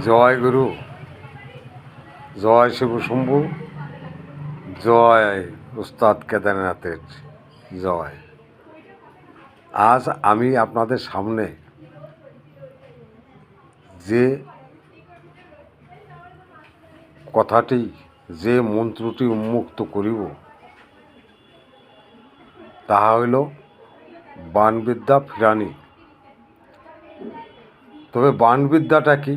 জয় গুরু, জয় শিব শম্ভু, জয় উস্তাদ কেদারনাথের জয়। আজ আমি আপনাদের সামনে যে কথাটি, যে মন্ত্রটি উন্মুক্ত করিব, তাহা হইল বাণবিদ্যা ফিরানি। তবে বাণবিদ্যাটা কি?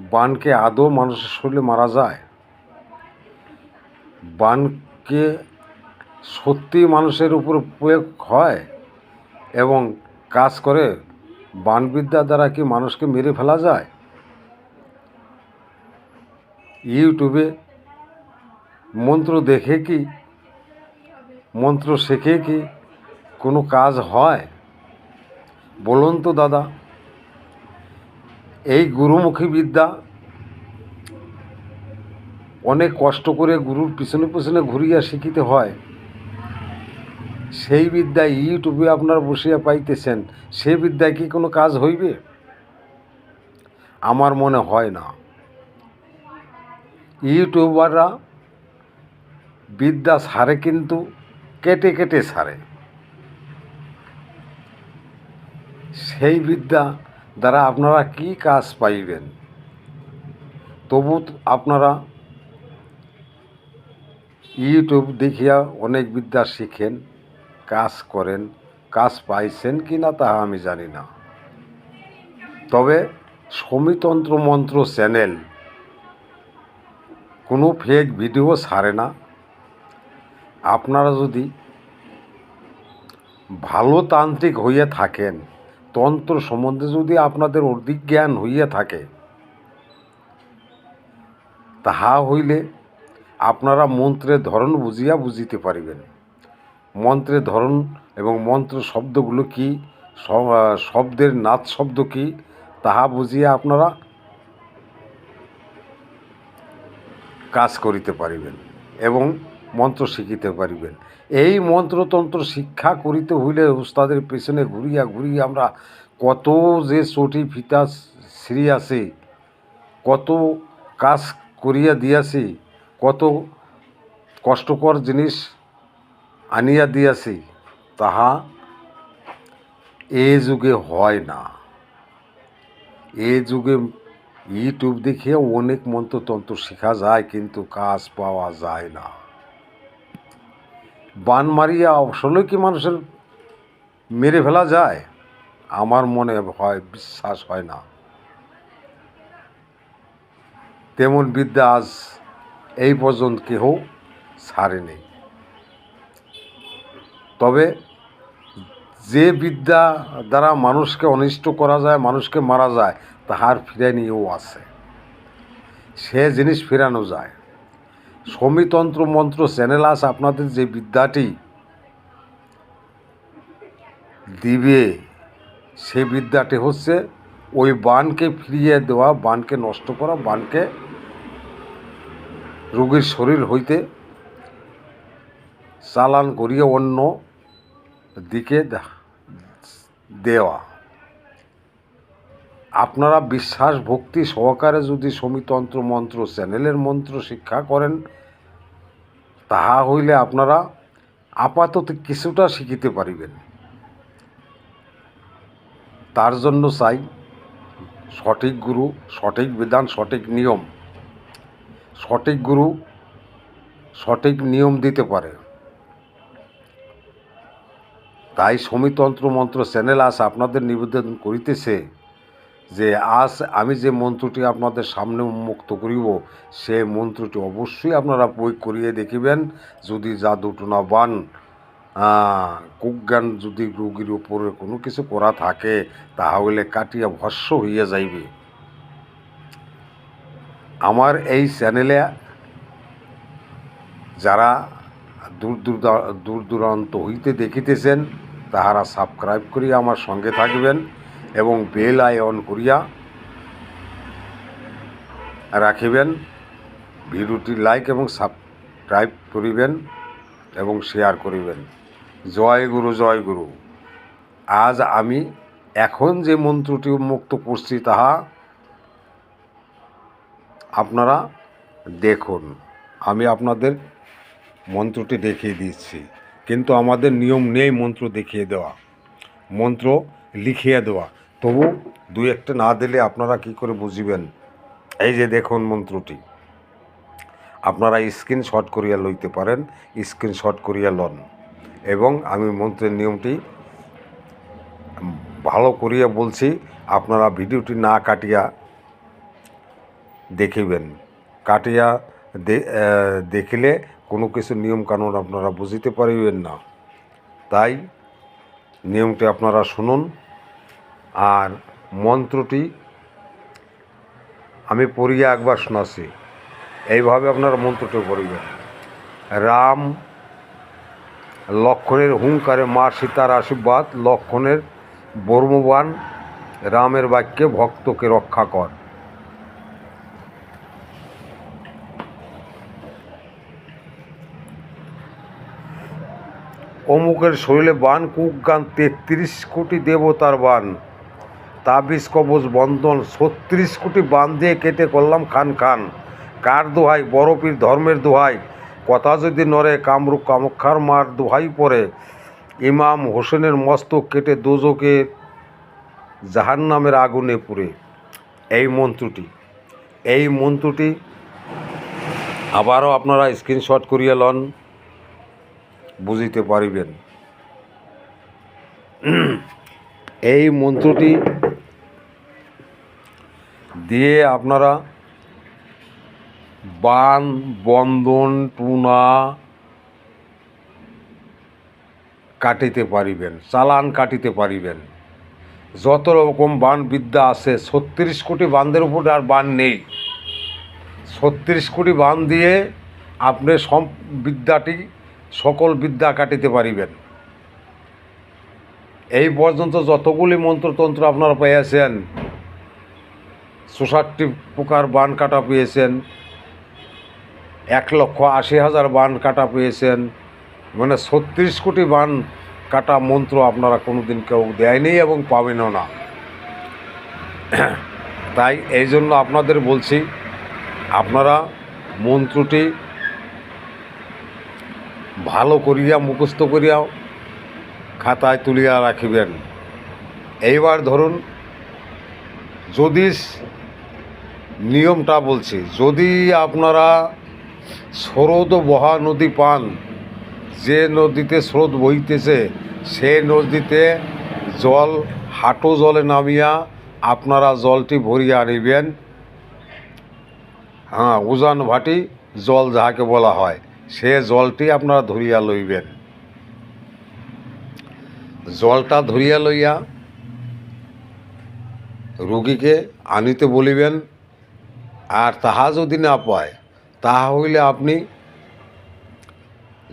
বানকে আদৌ মানুষের শরীরে মারা যায়? বানকে সত্যি মানুষের উপর প্রয়োগ হয় এবং কাজ করে বানবিদ্যা দ্বারা কি মানুষকে মেরে ফেলা যায়? ইউটিউবে মন্ত্র দেখে কি, মন্ত্র শেখে কি কোনো কাজ হয়? বলুন তো দাদা। এই গুরুমুখী বিদ্যা অনেক কষ্ট করে গুরুর পিছনে পিছনে ঘুরিয়া শিখিতে হয়। সেই বিদ্যায় ইউটিউবে আপনারা বসিয়া পাইতেছেন, সে বিদ্যায় কি কোনো কাজ হইবে? আমার মনে হয় না। ইউটিউবাররা বিদ্যা সারে কিন্তু কেটে কেটে সারে। সেই বিদ্যা দ্বারা আপনারা কি কাজ পাইবেন? তবু আপনারা ইউটিউব দেখিয়া অনেক বিদ্যা শিখেন, কাজ করেন, কাজ পাইছেন কি না তাহা আমি জানি না। তবে সমিতন্ত্র মন্ত্র চ্যানেল কোনো ফেক ভিডিও ছাড়ে না। আপনারা যদি ভালো তান্ত্রিক হইয়া থাকেন তন্ত্র সম্বন্ধে যদি আপনাদের অধিক জ্ঞান হইয়া থাকে, তাহা হইলে আপনারা মন্ত্রের ধরন বুঝিয়া বুঝিতে পারিবেন। মন্ত্রের ধরন এবং মন্ত্র শব্দগুলো কি শব্দের নাচ শব্দ কি, তাহা বুঝিয়া আপনারা কাজ করিতে পারিবেন এবং মন্ত্র শিখিতে পারিবেন। এই মন্ত্রতন্ত্র শিক্ষা করিতে হইলে উস্তাদের পেছনে ঘুরিয়া ঘুরিয়া আমরা কত যে চটি ফিতা আছে, কত কাজ করিয়া দিয়াছি, কত কষ্টকর জিনিস আনিয়া দিয়াছি, তাহা এ যুগে হয় না। এ যুগে ইউটিউব দেখে অনেক মন্ত্রতন্ত্র শেখা যায়, কিন্তু কাজ পাওয়া যায় না। বান মারিয়া আসলে কি মানুষের মেরে ফেলা যায়? আমার মনে হয় বিশ্বাস হয় না। তেমন বিদ্যা আজ এই পর্যন্ত কেহ ছাড়েনি। তবে যে বিদ্যা দ্বারা মানুষকে অনিষ্ট করা যায়, মানুষকে মারা যায়, তাহার ফিরে নিয়েও আছে। সে জিনিস ফেরানো যায়। সমিতন্ত্র মন্ত্র চ্যানেল আছে আপনাদের যে বিদ্যাটি দিবে, সে বিদ্যাটি হচ্ছে ওই বানকে ফিরিয়ে দেওয়া, বানকে নষ্ট করা, বানকে রোগীর শরীর হইতে চালান করিয়ে অন্য দিকে দেওয়া। আপনারা বিশ্বাস, ভক্তি সহকারে যদি সমিতন্ত্র মন্ত্র চ্যানেলের মন্ত্র শিক্ষা করেন তাহা হইলে আপনারা আপাতত কিছুটা শিখিতে পারিবেন। তার জন্য চাই সঠিক গুরু, সঠিক বিধান, সঠিক নিয়ম। সঠিক গুরু সঠিক নিয়ম দিতে পারে। তাই সমিতন্ত্র মন্ত্র চ্যানেল আজ আপনাদের নিবেদন করিতেছে। যে আজ আমি যে মন্ত্রটি আপনাদের সামনে উন্মুক্ত করিব সে মন্ত্রটি অবশ্যই আপনারা প্রয়োগ করিয়ে দেখিবেন। যদি জাদুটনা বান আহ, কুজ্ঞান যদি রোগীর উপরে কোনো কিছু করা থাকে তাহলে কাটিয়া ভস্য হইয়া যাইবে। আমার এই চ্যানেলে যারা দূর দূর দূর দূরান্ত হইতে দেখিতেছেন তাহারা সাবস্ক্রাইব করিয়া আমার সঙ্গে থাকবেন। এবং বেল আইঅন করিয়া রাখিবেন। ভিডিওটি লাইক এবং সাবস্ক্রাইব করিবেন এবং শেয়ার করিবেন। জয় গুরু জয় গুরু। আজ আমি এখন যে মন্ত্রটি উন্মুক্ত করছি তাহা আপনারা দেখুন। আমি আপনাদের মন্ত্রটি দেখিয়ে দিচ্ছি কিন্তু আমাদের নিয়ম নেই মন্ত্র দেখিয়ে দেওয়া। মন্ত্র লিখিয়ে দেওয়া। তবু দুই একটা না দিলে আপনারা কি করে বুঝিবেন? এই যে দেখুন মন্ত্রটি। আপনারা স্ক্রিনশট করিয়া লইতে পারেন স্ক্রিনশট করিয়া লন। এবং আমি মন্ত্রের নিয়মটি ভালো করিয়া বলছি, আপনারা ভিডিওটি না কাটিয়া দেখিবেন। কাটিয়া দেখিলে কোনো কিছু নিয়ম কানুন আপনারা বুঝিতে পারিবেন না। তাই নিয়মটি আপনারা শুনুন। আর মন্ত্রটি আমি পড়িয়া একবার শোনাচ্ছি এইভাবে আপনারা মন্ত্রটি পড়িবেন। রাম লক্ষণের হুঙ্কারে মা সীতার আশীর্বাদ, লক্ষণের বর্মবান রামের বাক্যে ভক্তকে রক্ষা কর। অমুকের শরীরে বান কুক গান তেত্রিশ কোটি দেবতার বান। তাবিজ, কবজ, বন্ধন, ছত্রিশ কোটি বান দিয়ে কেটে করলাম খান খান। কার দোহাই? বরফির ধর্মের দোহাই। কথা যদি নরে কামরূপ কামক্ষার মার দোহাই পরে ইমাম হোসেনের মস্তক কেটে দোজকের জাহান নামের আগুনে পুড়ে। এই মন্ত্রটি এই মন্ত্রটি আবারও আপনারা স্ক্রিনশট করিয়া লন, বুঝিতে পারিবেন। এই মন্ত্রটি দিয়ে আপনারা বান, বন্ধন, টুনা কাটিতে পারিবেন, চালান কাটিতে পারিবেন। যত রকম বান বিদ্যা আছে, ছত্রিশ কোটি বানদের উপর আর বান নেই। ছত্রিশ কোটি বান দিয়ে আপনি সব বিদ্যাটি, সকল বিদ্যা কাটিতে পারিবেন। এই পর্যন্ত যতগুলি মন্ত্রতন্ত্র আপনারা পেয়েছেন চৌষট্টি প্রকার বান কাটা পেয়েছেন। এক লক্ষ আশি হাজার বান কাটা পেয়েছেন। মানে ছত্রিশ কোটি বান কাটা মন্ত্র আপনারা কোনোদিন কেউ দেয়নি এবং পাবেনও না। তাই এই জন্য আপনাদের বলছি, আপনারা মন্ত্রটি ভালো করিয়া, মুখস্থ করিয়া খাতায় তুলিয়া রাখিবেন। এইবার ধরুন, যদি নিয়মটা বলছি, যদি আপনারা স্রোত বহা নদী পান, যে নদীতে স্রোত বইতেছে সে নদীতে জল, হাঁটু জলে নামিয়া আপনারা জলটি ভরিয়া আনিবেন। হ্যাঁ উজান ভাটি জল যাহাকে বলা হয়, সে জলটি আপনারা ধরিয়া লইবেন। জলটা ধরিয়া লইয়া রোগীকে আনিতে বলিবেন আর তাহা যদি না পায় তাহা হইলে আপনি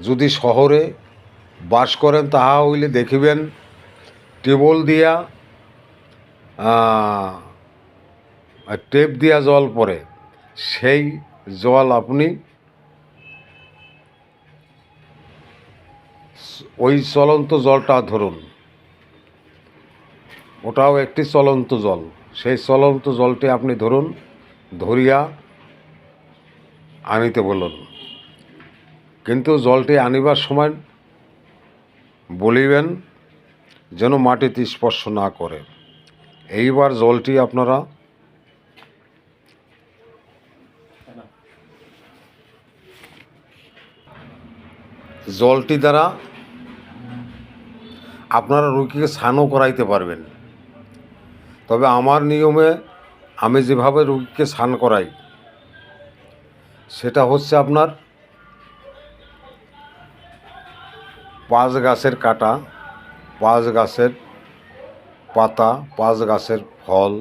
যদি শহরে বাস করেন, তাহা হইলে দেখিবেন টেবল দিয়া টেপ দিয়া জল পড়ে। সেই জল আপনি ওই চলন্ত জলটা ধরুন। ওটাও একটি চলন্ত জল। সেই চলন্ত জলটি আপনি ধরুন ধরিয়া আনিতে বলুন কিন্তু জলটি আনিবার সময় বলিবেন যেন মাটিতে স্পর্শ না করে। এইবার জলটি আপনারা জলটি দ্বারা আপনারা রুগীকে স্নানও করাইতে পারবেন। তবে আমার নিয়মে আমি যেভাবে রুগীকে স্নান করাই, সেটা হচ্ছে আপনার পাঁচ গাছের কাটা, পাঁচ গাছের পাতা, পাঁচ গাছের ফল,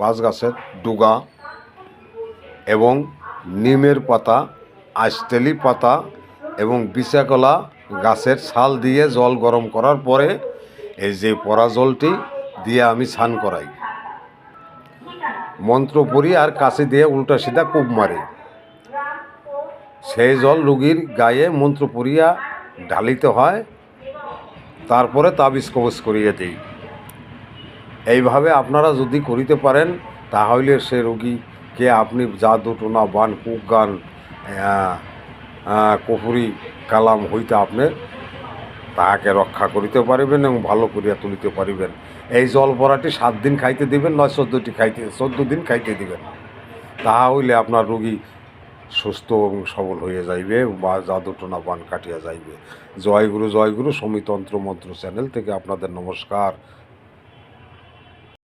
পাঁচ গাছের ডুগা এবং নিমের পাতা আইসতেলি পাতা এবং বিশাকলা গাছের ছাল দিয়ে জল গরম করার পরে এই যে পরা জলটি দিয়ে আমি স্নান করাই। মন্ত্র পড়ি আর কাছে দিয়ে উল্টা সিধা কূপ মারি। সেই জল রুগীর গায়ে মন্ত্র পড়িয়া ঢালিতে হয়, তারপরে তাবিজ কবজ করিয়ে দিই। এইভাবে আপনারা যদি করিতে পারেন, তাহলে সে রোগী কে আপনি জাদু টোনা বান, কুক গান কপুরি কালাম হইতে আপনি তাহাকে রক্ষা করিতে পারিবেন এবং ভালো করিয়া তুলিতে পারিবেন। এই জল ভরাটি সাত দিন খাইতে দিবেন, নয় চোদ্দোটি খাইতে, চোদ্দ দিন খাইতে দিবেন। তাহা হইলে আপনার রোগী সুস্থ এবং সবল হয়ে যাইবে বা জাদুটনা বান কাটিয়া যাইবে। জয়গুরু জয়গুরু, সমিতন্ত্র মন্ত্র চ্যানেল থেকে আপনাদের নমস্কার।